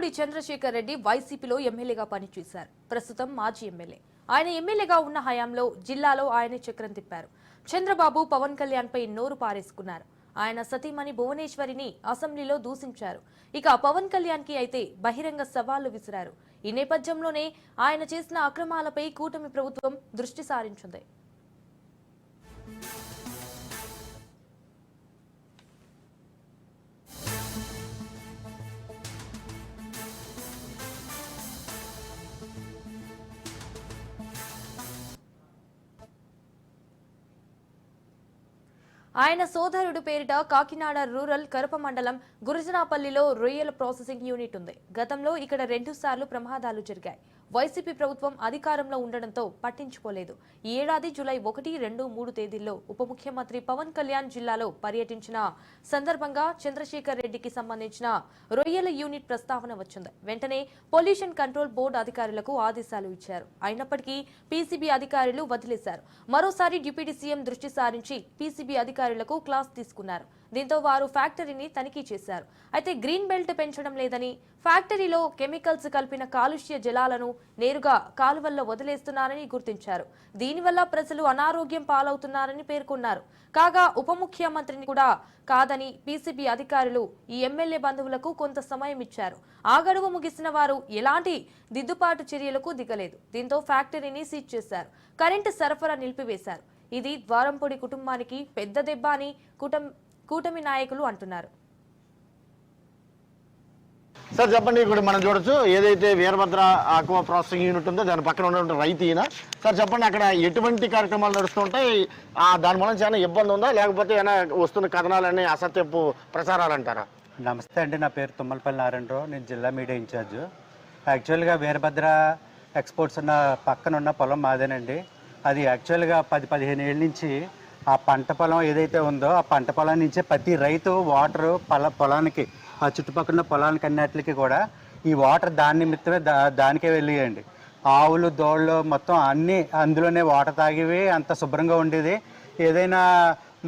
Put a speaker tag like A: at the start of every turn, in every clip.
A: ద్వారంపూడి చంద్రశేఖర్ రెడ్డి వైసీపీలో ఎమ్మెల్యేగా పనిచేశారు. ప్రస్తుతం మాజీ ఎమ్మెల్యే. ఆయన ఎమ్మెల్యేగా ఉన్న హయాంలో జిల్లాలో ఆయన చక్రం తిప్పారు. చంద్రబాబు పవన్ కళ్యాణ్ పై నోరు పారేసుకున్నారు. ఆయన సతీమణి భువనేశ్వరిని అసెంబ్లీలో దూషించారు. ఇక పవన్ కళ్యాణ్కి అయితే బహిరంగ సవాళ్ళు విసిరారు. ఈ నేపథ్యంలోనే ఆయన చేసిన అక్రమాలపై కూటమి ప్రభుత్వం దృష్టి సారించింది. ఆయన సోదరుడు పేరిట కాకినాడ రూరల్ కరప మండలం గురుజనాపల్లిలో రొయ్యల ప్రాసెసింగ్ యూనిట్ ఉంది. గతంలో ఇక్కడ రెండు సార్లు ప్రమాదాలు జరిగాయి. వైసీపీ ప్రభుత్వం అధికారంలో ఉండడంతో పట్టించుకోలేదు. ఈ ఏడాది జూలై ఒకటి రెండు మూడు తేదీల్లో ఉప ముఖ్యమంత్రి పవన్ కళ్యాణ్ జిల్లాలో పర్యటించిన సందర్భంగా చంద్రశేఖర్ రెడ్డికి సంబంధించిన రొయ్యల యూనిట్ ప్రస్తావన వచ్చింది. వెంటనే పొల్యూషన్ కంట్రోల్ బోర్డు అధికారులకు ఆదేశాలు ఇచ్చారు. అయినప్పటికీ పీసీబీ అధికారులు వదిలేశారు. మరోసారి డిప్యూటీ సీఎం దృష్టి సారించి పీసీబీ అధికారులకు క్లాస్ తీసుకున్నారు. దీంతో వారు ఫ్యాక్టరీని తనిఖీ చేశారు. అయితే గ్రీన్ బెల్ట్ పెంచడం లేదని ఫ్యాక్టరీలో కెమికల్స్ కలిపిన కాలుష్య జలాలను నేరుగా కాలువల్లో వదిలేస్తున్నారని గుర్తించారు. దీనివల్ల ప్రజలు అనారోగ్యం పాలవుతున్నారని పేర్కొన్నారు. కాగా ఉప ముఖ్యమంత్రిని కూడా కాదని పీసీబీ అధికారులు ఈ ఎమ్మెల్యే బంధువులకు కొంత సమయం ఇచ్చారు. ఆ గడువు ముగిసిన వారు ఎలాంటి దిద్దుబాటు చర్యలకు దిగలేదు. దీంతో ఫ్యాక్టరీని సీజ్ చేశారు. కరెంటు సరఫరా నిలిపివేశారు. ఇది ద్వారంపొడి కుటుంబానికి పెద్ద దెబ్బ అని కుటుంబ కూటమి నాయకులు అంటున్నారు.
B: సార్ చెప్పండి ఇక్కడ మనం చూడొచ్చు ఏదైతే వీరభద్ర ఆక్వా ప్రాసెసింగ్ యూనిట్ ఉందో దాని పక్కన ఉన్నటువంటి రైతు ఈయన. సార్ చెప్పండి అక్కడ ఎటువంటి కార్యక్రమాలు నడుస్తుంటాయి ఆ, దాని మూలం చాలా ఇబ్బంది ఉందా? లేకపోతే ఏమైనా వస్తున్న కథనాలన్నీ అసత్యపు ప్రచారాలు అంటారా?
C: నమస్తే అండి నా పేరు తుమ్మలపల్లి నారాయణరావు నేను జిల్లా మీడియా ఇన్ఛార్జ్. యాక్చువల్గా వీరభద్ర ఎక్స్పోర్ట్స్ ఉన్న పక్కన ఉన్న పొలం మాదేనండి. అది యాక్చువల్గా పది పదిహేను ఏళ్ళ నుంచి ఆ పంట పొలం ఏదైతే ఉందో ఆ పంట పొలం నుంచే ప్రతి రైతు వాటర్ పొల పొలానికి ఆ చుట్టుపక్కల పొలానికి అన్నిటికి కూడా ఈ వాటర్ దాని నిమిత్తమే దా దానికే వెళ్ళేయండి. ఆవులు దోళ్ళు మొత్తం అన్నీ అందులోనే వాటర్ తాగివి అంత శుభ్రంగా ఉండేది. ఏదైనా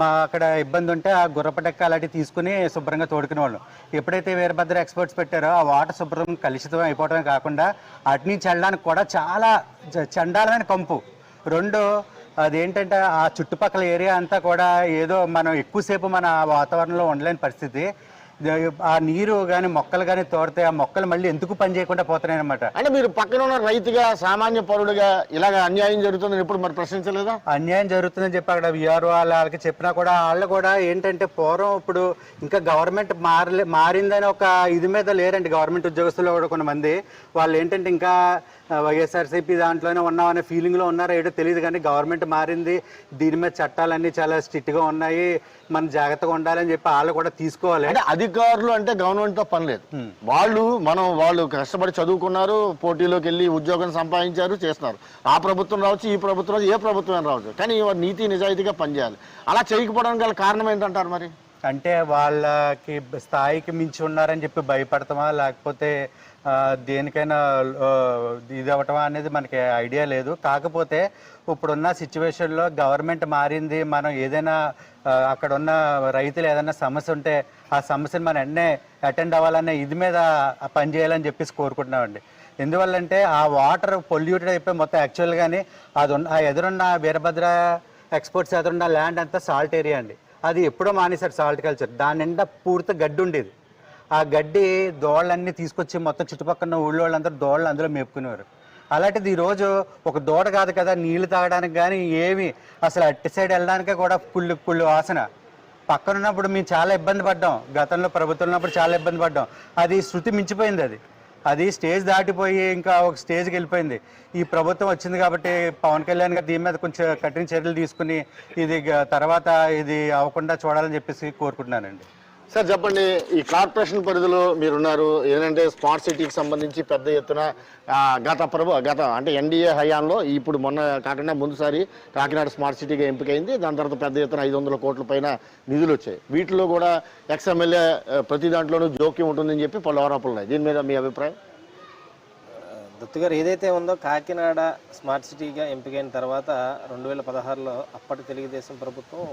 C: మా అక్కడ ఇబ్బంది ఉంటే ఆ గుర్రపటెక్క అలాంటివి తీసుకుని శుభ్రంగా తోడుకునే వాళ్ళు ఎప్పుడైతే వీరభద్ర ఎక్స్పర్ట్స్ పెట్టారో ఆ వాటర్ శుభ్రం కలుషితం అయిపోవడమే కాకుండా అటు నుంచి వెళ్ళడానికి కూడా చాలా చండాలమైన కంపు. రెండు అదేంటంటే ఆ చుట్టుపక్కల ఏరియా అంతా కూడా ఏదో మనం ఎక్కువసేపు మన వాతావరణంలో ఉండలేని పరిస్థితి. ఆ నీరు కానీ మొక్కలు కానీ తోడితే ఆ మొక్కలు మళ్ళీ ఎందుకు పని చేయకుండా పోతున్నాయి అనమాట
B: అంటే మీరు పక్కన ఉన్న రైతుగా సామాన్య పౌరుడిగా ఇలాగ అన్యాయం జరుగుతుందని ఎప్పుడు మరి ప్రశ్నించలేదా?
C: అన్యాయం జరుగుతుందని చెప్పి అక్కడ విఆర్ఓ వాళ్ళకి చెప్పినా కూడా వాళ్ళు కూడా ఏంటంటే పూర్వం ఇప్పుడు ఇంకా గవర్నమెంట్ మారలే మారిందని ఒక ఇది మీద లేరండి గవర్నమెంట్ ఉద్యోగస్తులు కూడా కొంతమంది. వాళ్ళు ఏంటంటే ఇంకా వైఎస్ఆర్సీపీ దాంట్లోనే ఉన్నామనే ఫీలింగ్లో ఉన్నారో ఏటో తెలియదు కానీ గవర్నమెంట్ మారింది. దీని మీద చట్టాలన్నీ చాలా స్ట్రిక్ట్గా ఉన్నాయి. మనం జాగ్రత్తగా ఉండాలని చెప్పి వాళ్ళు కూడా తీసుకోవాలి.
B: అంటే అధికారులు అంటే గవర్నమెంట్తో పని లేదు. వాళ్ళు మనం వాళ్ళు కష్టపడి చదువుకున్నారు పోటీలోకి వెళ్ళి ఉద్యోగం సంపాదించారు చేస్తున్నారు. ఆ ప్రభుత్వం రావచ్చు ఈ ప్రభుత్వం ఏ ప్రభుత్వం రావచ్చు. కానీ నీతి నిజాయితీగా పనిచేయాలి. అలా చేయకపోవడానికి గల కారణం ఏంటంటారు మరి?
C: అంటే వాళ్ళకి స్థాయికి మించి ఉన్నారని చెప్పి భయపడతామా? లేకపోతే దేనికైనా ఇది అవటమా అనేది మనకి ఐడియా లేదు. కాకపోతే ఇప్పుడున్న సిచ్యువేషన్లో గవర్నమెంట్ మారింది. మనం ఏదైనా అక్కడ ఉన్న రైతులు ఏదైనా సమస్య ఉంటే ఆ సమస్యను మనం వెంటనే అటెండ్ అవ్వాలనే ఇది మీద పని చేయాలని చెప్పేసి కోరుకుంటున్నామండి. ఎందువల్లంటే ఆ వాటర్ పొల్యూటెడ్ అయిపోయి మొత్తం యాక్చువల్గానే అది ఉన్న ఆ ఎదురున్న వీరభద్ర ఎక్స్పోర్ట్స్ ఎదురున్న ల్యాండ్ అంతా సాల్ట్ ఏరియా అండి. అది ఎప్పుడో మానేశారు సాల్ట్ కల్చర్. దాని నిండా పూర్తి గడ్డి ఉండేది. ఆ గడ్డి దోళ్ళన్నీ తీసుకొచ్చి మొత్తం చుట్టుపక్కల ఉన్న ఊళ్ళో వాళ్ళందరూ దోళ్ళు అందులో మేపుకునేవారు. అలాంటిది ఈరోజు ఒక దూడ కాదు కదా నీళ్ళు తాగడానికి కానీ ఏమి అసలు అట్టి సైడ్ వెళ్ళడానికే కూడా పుల్లు పుల్లు వాసన. పక్కన ఉన్నప్పుడు మేము చాలా ఇబ్బంది పడ్డాం. గతంలో ప్రభుత్వం ఉన్నప్పుడు చాలా ఇబ్బంది పడ్డాం. అది శృతి మించిపోయింది అది. అది స్టేజ్ దాటిపోయి ఇంకా ఒక స్టేజ్కి వెళ్ళిపోయింది. ఈ ప్రభుత్వం వచ్చింది కాబట్టి పవన్ కళ్యాణ్ గారు దీని మీద కొంచెం కఠిన చర్యలు తీసుకుని ఇది తర్వాత ఇది అవ్వకుండా చూడాలని చెప్పేసి కోరుకుంటున్నానండి.
B: సార్ చెప్పండి ఈ కార్పొరేషన్ పరిధిలో మీరున్నారు. ఏంటంటే స్మార్ట్ సిటీకి సంబంధించి పెద్ద ఎత్తున గత ప్రభు గత అంటే ఎన్డీఏ హయాంలో ఇప్పుడు మొన్న కాకుండా ముందుసారి కాకినాడ స్మార్ట్ సిటీగా ఎంపికైంది. దాని తర్వాత పెద్ద ఎత్తున ఐదు వందల కోట్ల పైన నిధులు వచ్చాయి. వీటిలో కూడా ఎక్స్ఎమ్మెల్యే ప్రతి దాంట్లోనూ జోక్యం ఉంటుందని చెప్పి పలు ఆరోపణలు ఉన్నాయి దీని మీద మీ అభిప్రాయం?
D: దత్తుగారు ఏదైతే ఉందో కాకినాడ స్మార్ట్ సిటీగా ఎంపికైన తర్వాత రెండు వేల పదహారులో అప్పటి తెలుగుదేశం ప్రభుత్వం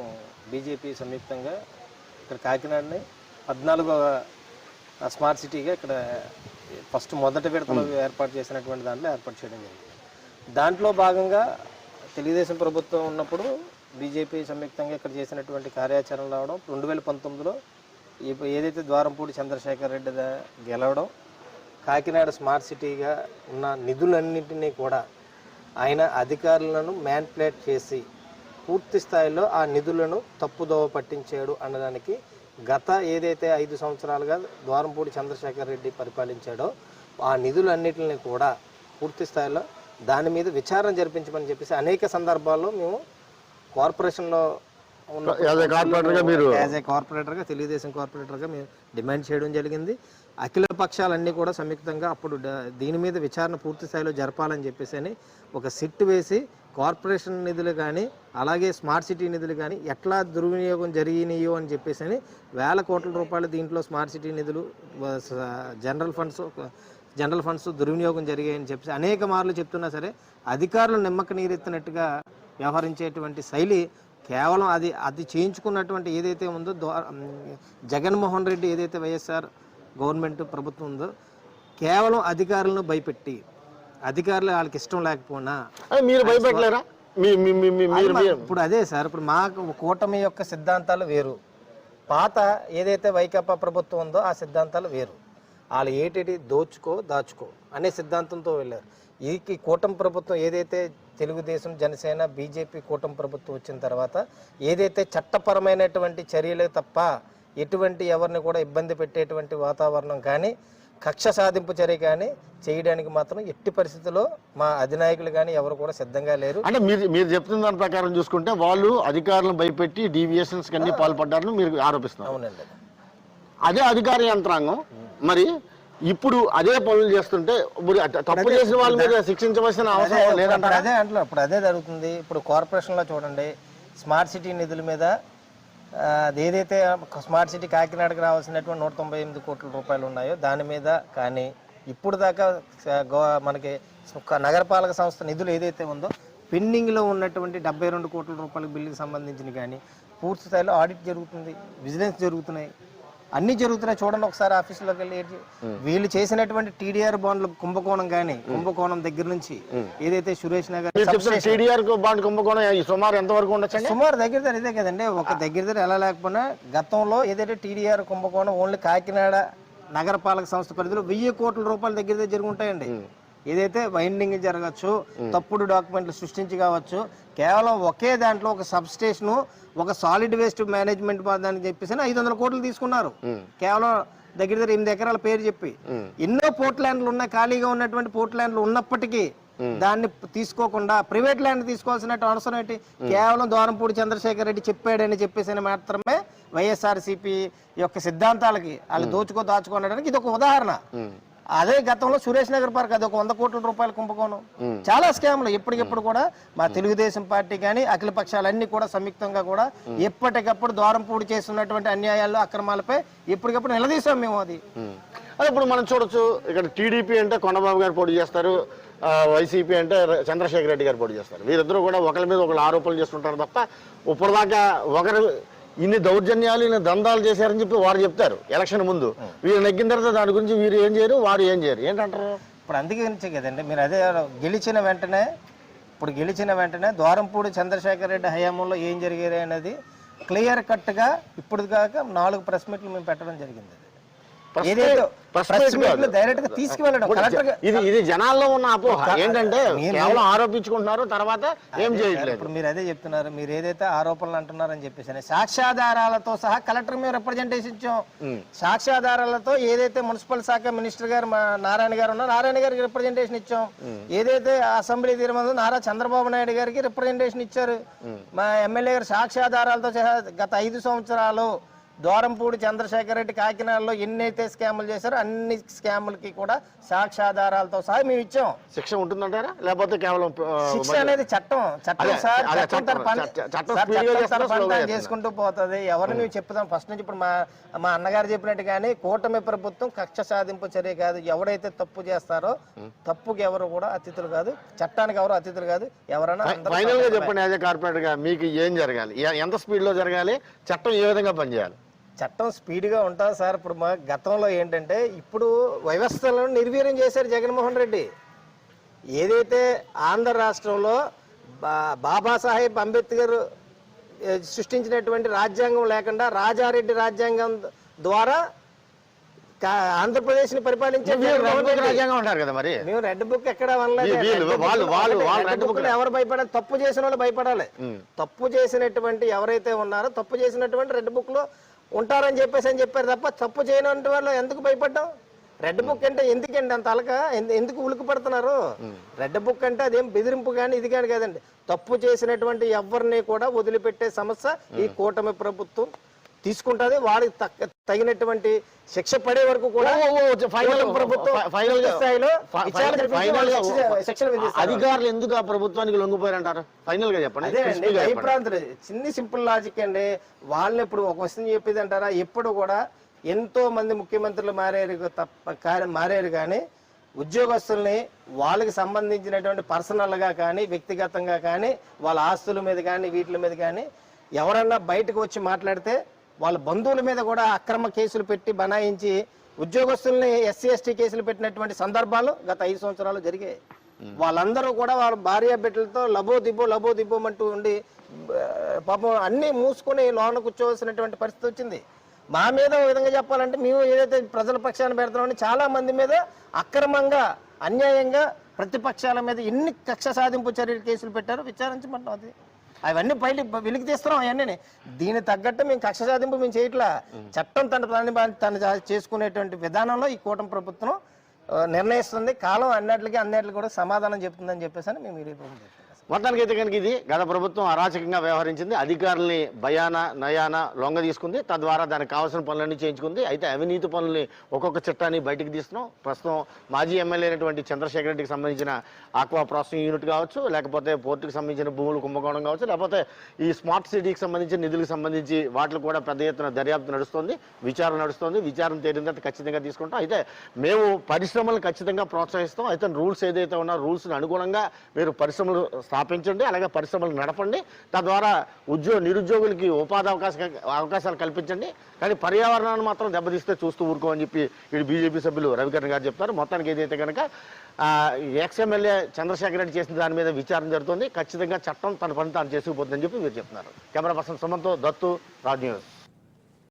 D: బీజేపీ సంయుక్తంగా ఇక్కడ కాకినాడని పద్నాలుగో స్మార్ట్ సిటీగా ఇక్కడ ఫస్ట్ మొదటి విడతలో ఏర్పాటు చేసినటువంటి దాంట్లో ఏర్పాటు చేయడం జరిగింది. దాంట్లో భాగంగా తెలుగుదేశం ప్రభుత్వం ఉన్నప్పుడు బీజేపీ సంయుక్తంగా ఇక్కడ చేసినటువంటి కార్యాచరణ రావడం రెండు వేల పంతొమ్మిదిలో ఏదైతే ద్వారంపూడి చంద్రశేఖర్ రెడ్డి గెలవడం కాకినాడ స్మార్ట్ సిటీగా ఉన్న నిధులన్నింటినీ కూడా ఆయన అధికారులను మ్యాన్ప్లేట్ చేసి పూర్తి స్థాయిలో ఆ నిధులను తప్పుదోవ పట్టించాడు అనడానికి గత ఏదైతే ఐదు సంవత్సరాలుగా ద్వారంపూడి చంద్రశేఖర్ రెడ్డి పరిపాలించాడో ఆ నిధులన్నిటిని కూడా పూర్తి స్థాయిలో దాని మీద విచారణ జరిపించమని చెప్పేసి అనేక సందర్భాల్లో మేము కార్పొరేషన్లో ఉన్న
B: యాజ్ ఏ కార్పొరేటర్గా
D: తెలుగుదేశం కార్పొరేటర్గా మేము డిమాండ్ చేయడం జరిగింది. అఖిల పక్షాలన్నీ కూడా సంయుక్తంగా అప్పుడు దీని మీద విచారణ పూర్తి స్థాయిలో జరపాలని చెప్పేసి అని ఒక సిట్ వేసి కార్పొరేషన్ నిధులు కానీ అలాగే స్మార్ట్ సిటీ నిధులు కానీ ఎట్లా దుర్వినియోగం జరిగినాయో అని చెప్పేసి అని వేల కోట్ల రూపాయలు దీంట్లో స్మార్ట్ సిటీ నిధులు జనరల్ ఫండ్స్ జనరల్ ఫండ్స్ దుర్వినియోగం జరిగాయని చెప్పేసి అనేక మార్లు చెప్తున్నా సరే అధికారులు నిమ్మక నీరెత్తినట్టుగా వ్యవహరించేటువంటి శైలి కేవలం అది అది చేయించుకున్నటువంటి ఏదైతే ఉందో జగన్మోహన్ రెడ్డి ఏదైతే వైఎస్ఆర్ గవర్నమెంట్ ప్రభుత్వం ఉందో కేవలం అధికారులను భయపెట్టి అధికారులు వాళ్ళకి ఇష్టం లేకపోయినా
B: మీరు భయపెట్టలేరా మీ మీ- మీ- మీ-
D: ఇప్పుడు అదే సార్ ఇప్పుడు మాకు కూటమి యొక్క సిద్ధాంతాలు వేరు. పాత ఏదైతే వైకాపా ప్రభుత్వం ఉందో ఆ సిద్ధాంతాలు వేరు. వాళ్ళు ఏటేటి దోచుకో దాచుకో అనే సిద్ధాంతంతో వెళ్ళారు. ఈ కూటమి ప్రభుత్వం ఏదైతే తెలుగుదేశం జనసేన బీజేపీ కూటమి ప్రభుత్వం వచ్చిన తర్వాత ఏదైతే చట్టపరమైనటువంటి చర్యలే తప్ప ఎటువంటి ఎవరిని కూడా ఇబ్బంది పెట్టేటువంటి వాతావరణం కానీ కక్ష సాధింపు చర్య కానీ చేయడానికి మాత్రం ఎట్టి పరిస్థితుల్లో మా అధినాయకులు కానీ ఎవరు కూడా సిద్ధంగా లేరు.
B: అంటే మీరు మీరు చెప్తున్న దాని ప్రకారం చూసుకుంటే వాళ్ళు అధికారులను భయపెట్టి డీవియేషన్స్ అన్ని పాల్పడ్డారని మీరు ఆరోపిస్తున్నారు.
D: అవునండి.
B: అదే అధికార యంత్రాంగం. మరి ఇప్పుడు అదే పనులు చేస్తుంటే అట- తప్పు చేసిన వాళ్ళ మీద శిక్షించవలసిన అవసరం
D: ఇప్పుడు
B: లేదంటారా?
D: అదే అంటున్నా. ఇప్పుడు అదే జరుగుతుంది. ఇప్పుడు కార్పొరేషన్లో చూడండి. స్మార్ట్ సిటీ నిధుల మీద ఏదైతే స్మార్ట్ సిటీ కాకినాడకి రావాల్సినటువంటి నూట తొంభై ఎనిమిది కోట్ల రూపాయలు ఉన్నాయో దాని మీద కానీ ఇప్పుడు దాకా గో- మనకి నగరపాలక సంస్థ నిధులు ఏదైతే ఉందో పెండింగ్లో ఉన్నటువంటి డెబ్బై రెండు కోట్ల రూపాయల బిల్లుకి సంబంధించిన కానీ పూర్తి స్థాయిలో ఆడిట్ జరుగుతుంది విజిలెన్స్ జరుగుతున్నాయి. అన్ని జరుగుతున్నాయి చూడండి ఒకసారి ఆఫీసులోకి వెళ్ళి వీళ్ళు చేసినటువంటి టీడీఆర్ బాండ్ల కుంభకోణం కానీ కుంభకోణం దగ్గర నుంచి ఏదైతే సురేష్ నగర్
B: టీడీఆర్ బాండ్ కుంభకోణం సుమారు ఎంతవరకు ఉండొచ్చండి?
D: సుమారు దగ్గర దగ్గర ఇదే కదండి. ఒక దగ్గర దగ్గర ఎలా లేకపోయినా గతంలో ఏదైతే టీడీఆర్ కుంభకోణం ఓన్లీ కాకినాడ నగరపాలక సంస్థ పరిధిలో వెయ్యి కోట్ల రూపాయల దగ్గర దగ్గర జరుగుంటాయండి. ఏదైతే వైండింగ్ జరగచ్చు తప్పుడు డాక్యుమెంట్లు సృష్టించి కావచ్చు కేవలం ఒకే దాంట్లో ఒక సబ్ స్టేషన్ ఒక సాలిడ్ వేస్ట్ మేనేజ్మెంట్ దానికి చెప్పేసి ఐదు వందల కోట్లు తీసుకున్నారు. కేవలం దగ్గర దగ్గర ఎనిమిది ఎకరాల పేరు చెప్పి. ఎన్నో పోర్ట్ ల్యాండ్లు ఉన్నాయి ఖాళీగా ఉన్నటువంటి పోర్ట్ ల్యాండ్లు ఉన్నప్పటికీ దాన్ని తీసుకోకుండా ప్రైవేట్ ల్యాండ్ తీసుకోవాల్సిన అవసరం ఏంటి? కేవలం దూరంపూడి చంద్రశేఖర్ రెడ్డి చెప్పాడని చెప్పేసి మాత్రమే వైఎస్ఆర్సీపీ యొక్క సిద్ధాంతాలకి వాళ్ళు దోచుకో దాచుకోనడానికి ఇది ఒక ఉదాహరణ. అదే గతంలో సురేష్ నగర్ పార్క్ అది ఒక వంద కోట్ల రూపాయల కుంభకోణం. చాలా స్కామ్లు. ఎప్పటికెప్పుడు కూడా మా తెలుగుదేశం పార్టీ కానీ అఖిల పక్షాలన్నీ కూడా సంయుక్తంగా కూడా ఎప్పటికప్పుడు ద్వారంపూడి చేస్తున్నటువంటి అన్యాయాలు అక్రమాలపై ఎప్పటికప్పుడు నిలదీసాం మేము అది.
B: అదే ఇప్పుడు మనం చూడొచ్చు. ఇక్కడ టీడీపీ అంటే కొండబాబు గారు పోటీ చేస్తారు. వైసీపీ అంటే చంద్రశేఖర్ రెడ్డి గారు పోటీ చేస్తారు. వీరిద్దరూ కూడా ఒకరి మీద ఒకరు ఆరోపణలు చేస్తుంటారు తప్ప ఇప్పటిదాకా ఒకరు ఇన్ని దౌర్జన్యాలు ఇన్ని దందాలు చేశారని చెప్పి వారు చెప్తారు ఎలక్షన్ ముందు. వీరు నెగ్గిన తర్వాత దాని గురించి వీరు ఏం చేయరు వారు ఏం చేయరు. ఏంటంటారు?
D: ఇప్పుడు అందుకే కదండి మీరు అదే గెలిచిన వెంటనే ఇప్పుడు గెలిచిన వెంటనే ద్వారంపూడి చంద్రశేఖర్ రెడ్డి హయాంలో ఏం జరిగేది అనేది క్లియర్ కట్గా ఇప్పుడు కాక నాలుగు ప్రెస్ మీట్లు మేము పెట్టడం జరిగింది.
B: ఇది ఇది జనాల్లో ఉన్న అపోహ. ఏంటంటే కేవలం ఆరోపించుకుంటున్నారు తర్వాత ఏం చేయట్లేదు.
D: ఇప్పుడు మీరు అదే చెప్తున్నారు మీరు ఏదైతే ఆరోపణలు అంటున్నారని చెప్పేసి సాక్ష్యాధారాలతో సహా కలెక్టర్ మేము రిప్రజెంటేషన్ ఇచ్చాం. సాక్ష్యాధారాలతో ఏదైతే మున్సిపల్ శాఖ మినిస్టర్ గారు నారాయణ గారు ఉన్నారు నారాయణ గారికి రిప్రజెంటేషన్ ఇచ్చాం. ఏదైతే అసెంబ్లీ తీర్మానం నారా చంద్రబాబు నాయుడు గారికి రిప్రజెంటేషన్ ఇచ్చారు. మా ఎమ్మెల్యే గారు సాక్ష్యాధారాలతో సహా గత ఐదు సంవత్సరాలు దూరంపూడి చంద్రశేఖర్ రెడ్డి కాకినాడలో ఎన్నైతే స్కాములు చేశారో అన్ని స్కాములకి కూడా సాక్ష్యాధారాలతో సహా మేము ఇచ్చాం.
B: శిక్ష ఉంటుందంటారా? లేకపోతే కేవలం
D: శిక్ష అనేది చట్టం. చట్టం సార్ చట్టం తన. పని
B: చట్ట-?
D: చేసుకుంటూ పోతుంది. ఎవరిని మేము చెప్తాం ఫస్ట్ నుంచి ఇప్పుడు మా మా అన్నగారు చెప్పినట్టు కానీ కూటమి ప్రభుత్వం కక్ష సాధింపు చర్య కాదు. ఎవడైతే తప్పు చేస్తారో తప్పుకి ఎవరు కూడా అతిథులు కాదు. చట్టానికి ఎవరు అతిథులు కాదు. ఎవరైనా ఫైనల్గా.
B: చెప్పండి యాజ్ కార్పొరేటర్గా మీకు ఏం జరగాలి? ఎంత స్పీడ్లో జరగాలి? చట్టం ఏ విధంగా పనిచేయాలి?
D: చట్టం స్పీడ్గా ఉంటాం సార్. ఇప్పుడు మా గతంలో ఏంటంటే ఇప్పుడు వ్యవస్థలను నిర్వీర్యం చేశారు జగన్మోహన్ రెడ్డి. ఏదైతే ఆంధ్ర రాష్ట్రంలో బా బాబాసాహెబ్ అంబేద్కర్ సృష్టించినటువంటి రాజ్యాంగం లేకుండా రాజారెడ్డి రాజ్యాంగం ద్వారా కా- ఆంధ్రప్రదేశ్ని పరిపాలించే
B: కదా మరి?
D: మేము రెడ్ బుక్ ఎక్కడ ఎవరు భయపడాలి? తప్పు చేసిన వాళ్ళు భయపడాలి. తప్పు చేసినటువంటి ఎవరైతే ఉన్నారో తప్పు చేసినటువంటి రెడ్ బుక్లో ఉంటారని చెప్పేసి అని చెప్పారు తప్ప తప్పు చేయనటువంటి వాళ్ళు ఎందుకు భయపడ్డాం రెడ్ బుక్ అంటే ఎందుకండి అంత అలక? ఎందు- ఎందుకు ఉలికి పడుతున్నారు? రెడ్ బుక్ అంటే అదేం బెదిరింపు కానీ ఇది కానీ కాదండి. తప్పు చేసినటువంటి ఎవరిని కూడా వదిలిపెట్టే సమస్య ఈ కూటమి ప్రభుత్వం తీసుకుంటది తగ్గ- తగినటువంటి శిక్ష పడే వరకు కూడా
B: ఫైనల్
D: ప్రభుత్వం
B: ఫైనల్
D: స్థాయిలో
B: ఫైనల్. అధికారులు ఎందుకు ఆ ప్రభుత్వానికి లొంగిపోయారంటారు ఫైనల్గా చెప్పండి.
D: భయప్రాంతులు చిన్ని సింపుల్ లాజిక్ అండి వాళ్ళని ఇప్పుడు ఒక వస్తుంది చెప్పేది అంటారా ఎప్పుడు కూడా ఎంతో మంది ముఖ్యమంత్రులు మారారు తప్ప మారారు కానీ ఉద్యోగస్తుల్ని వాళ్ళకి సంబంధించినటువంటి పర్సనల్గా కానీ వ్యక్తిగతంగా కానీ వాళ్ళ ఆస్తుల మీద కానీ వీటి మీద కానీ ఎవరన్నా బయటకు వచ్చి మాట్లాడితే వాళ్ళ బంధువుల మీద కూడా అక్రమ కేసులు పెట్టి బనాయించి ఉద్యోగస్తుల్ని ఎస్సీ ఎస్టీ కేసులు పెట్టినటువంటి సందర్భాలు గత ఐదు సంవత్సరాలు జరిగాయి. వాళ్ళందరూ కూడా వాళ్ళ భార్య బిడ్డలతో లబో దిబ్బో లబో దిబ్బోమంటూ ఉండి ఆ, పాపం అన్ని మూసుకొని లోన కూర్చోవలసినటువంటి పరిస్థితి వచ్చింది. మా మీద విధంగా చెప్పాలంటే మేము ఏదైతే ప్రజల పక్షాన పెడతామని చాలా మంది మీద అక్రమంగా అన్యాయంగా ప్రతిపక్షాల మీద ఎన్ని కక్ష సాధింపు చర్యలు కేసులు పెట్టారో విచారించమంటాం అది. అవన్నీ బయట వెలికి తీస్తున్నాం అవన్నీ దీని తగ్గట్టు మేము కక్ష సాధింపు మేము చేయట్లా. చట్టం తన పని తను జా- చేసుకునేటువంటి విధానంలో ఈ కూటమి ప్రభుత్వం నిర్ణయిస్తుంది. కాలం అన్నిటికీ అన్నిటికీ కూడా సమాధానం చెప్తుందని చెప్పేసి అని మేము చెప్తున్నాం
B: మొత్తానికి అయితే కనుక ఇది గత ప్రభుత్వం అరాచకంగా వ్యవహరించింది. అధికారుల్ని భయాన నయాన లొంగ తీసుకుంది. తద్వారా దానికి కావాల్సిన పనులన్నీ చేయించుకుంది. అయితే అవినీతి పనుల్ని ఒక్కొక్క చట్టాన్ని బయటికి తీస్తున్నాం. ప్రస్తుతం మాజీ ఎమ్మెల్యే అయినటువంటి చంద్రశేఖర్ రెడ్డికి సంబంధించిన ఆక్వా ప్రాసెసింగ్ యూనిట్ కావచ్చు లేకపోతే పోర్టుకి సంబంధించిన భూములు కుంభకోణం కావచ్చు లేకపోతే ఈ స్మార్ట్ సిటీకి సంబంధించిన నిధులకు సంబంధించి వాటిలో కూడా పెద్ద ఎత్తున దర్యాప్తు నడుస్తుంది. విచారణ నడుస్తుంది. విచారణ తేలిన తర్వాత ఖచ్చితంగా తీసుకుంటాం. అయితే మేము పరిశ్రమలు ఖచ్చితంగా ప్రోత్సహిస్తాం. అయితే రూల్స్ ఏదైతే ఉన్నా రూల్స్ని అనుగుణంగా మీరు పరిశ్రమలు స్థాపించండి అలాగే పరిశ్రమలు నడపండి. తద్వారా ఉద్యోగ నిరుద్యోగులకి ఉపాధి అవకాశ అవకాశాలు కల్పించండి. కానీ పర్యావరణాన్ని మాత్రం దెబ్బతీస్తే చూస్తూ ఊరుకోమని చెప్పి ఇటు బీజేపీ సభ్యులు రవికరణ్ గారు చెప్తారు మొత్తానికి ఏదైతే కనుక ఎక్స్ఎమ్మెల్యే చంద్రశేఖర్ రెడ్డి చేసిన దాని మీద విచారణ జరుగుతుంది. ఖచ్చితంగా చట్టం తన పని తాను చేసుకుపోతుందని చెప్పి మీరు చెప్తున్నారు. Camera person Sumanto Dattu Raj news.